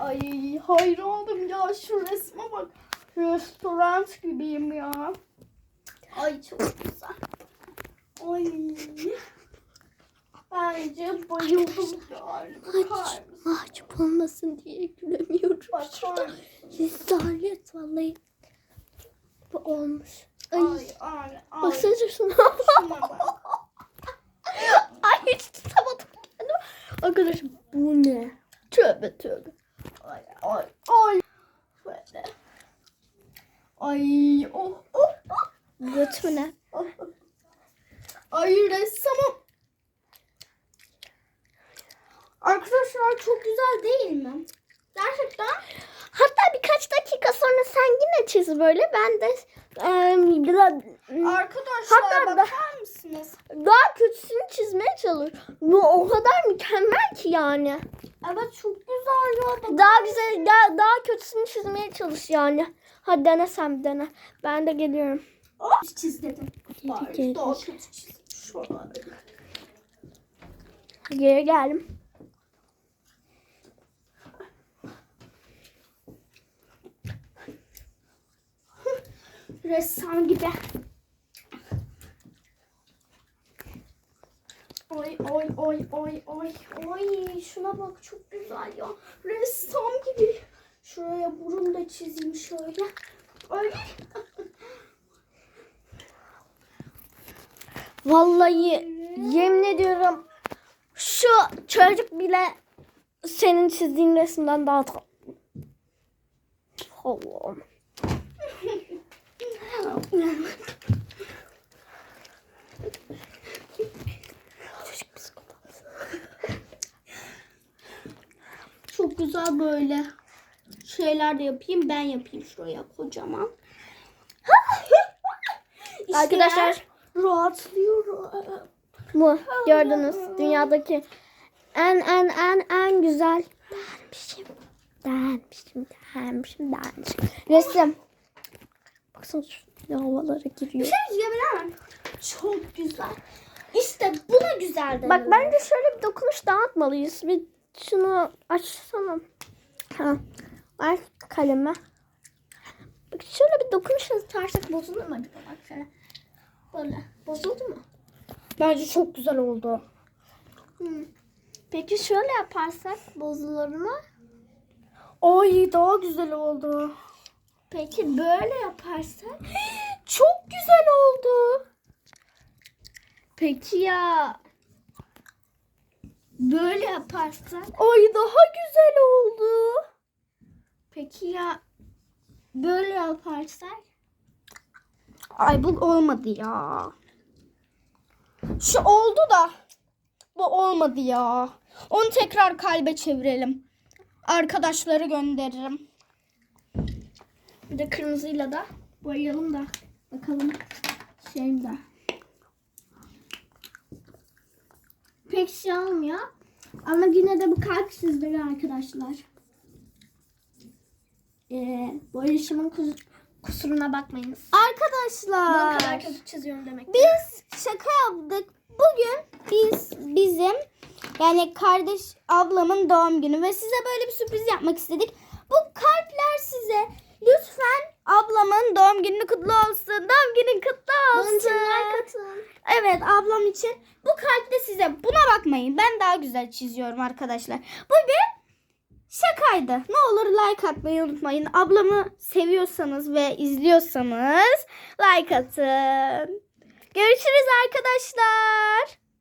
Ay hayranım ya şu resme bak. Restoran gibiyim ya. Ay çok güzel. Ay. Bence bayıldım. Bakar mısın? Mahcup olmasın diye gülemiyorum. Bakar? Rezalet vallahi. Bu olmuş. Ay. Ay ay ay. Baksana şuna. Şuna bak. Ay hiç tutamadım kendimi. Arkadaşım bu ne? Tövbe tövbe. Ay ay ay. Böyle. Ay oh oh oh. Göt mü ne? oh. Ay ressamım. Arkadaşlar çok güzel değil mi? Gerçekten. Hatta birkaç dakika sonra sen yine çiz böyle. Ben de eee, biraz Arkadaşlar Hatta da- bakar mısınız? daha kötüsünü çizmeye çalışıyorum. Bu o kadar mükemmel ki yani. Evet çok güzel ya. Daha güzel, daha, daha kötüsünü çizmeye çalış yani. Hadi dene sen bir dene. Ben de geliyorum. Hop çiz dedim. Bari daha kötü. Geri geldim. Ressam gibi. Oy oy oy oy oy oy şuna bak çok güzel ya. Ressam gibi. Şuraya burun da çizeyim şöyle. Ay. Vallahi yemin ediyorum şu çocuk bile senin çizdiğin resimden daha tatlı. Allah'ım. Çok güzel böyle şeyler de yapayım. Ben yapayım şuraya kocaman. İşte Arkadaşlar rahatlıyorum. bu gördünüz dünyadaki en en en en güzel dermişim. Dermişim, dermişim, dermişim. Resim. Baksana şu havalara Bir giriyor. şey diyebilir miyim? Çok güzel. İşte buna güzel denir. Bak bence şöyle bir dokunuş dağıtmalıyız. Bir şunu açsana. Ha. Ver kalemi. Bak şöyle bir dokunuş atarsak bozulur mu acaba? Bak şöyle. Böyle. Bozuldu mu? Bence çok güzel oldu. Hmm. Peki şöyle yaparsak bozulur mu? Ay daha güzel oldu. Peki böyle yaparsak? Çok güzel oldu. Peki ya böyle yaparsak? Ay daha güzel oldu. Peki ya böyle yaparsak? Ay bu olmadı ya. Şu oldu da bu olmadı ya. Onu tekrar kalbe çevirelim. Arkadaşları gönderirim. Bir de kırmızıyla da boyayalım da bakalım şeyimde. Pek şey olmuyor. Ama yine de bu kalp sizlere arkadaşlar. Ee, boyayışımın kus- kusuruna bakmayınız. Arkadaşlar kadar kötü çiziyorum demek. biz şaka yaptık. Bugün biz bizim yani kardeş ablamın doğum günü ve size böyle bir sürpriz yapmak istedik. Bu kalpler size lütfen ablamın doğum günü kutlu olsun. Doğum günün kutlu olsun. katın. Evet ablam için bu kalp de size. Buna bakmayın. Ben daha güzel çiziyorum arkadaşlar. Bu bir şakaydı. Ne olur like atmayı unutmayın. Ablamı seviyorsanız ve izliyorsanız like atın. Görüşürüz arkadaşlar.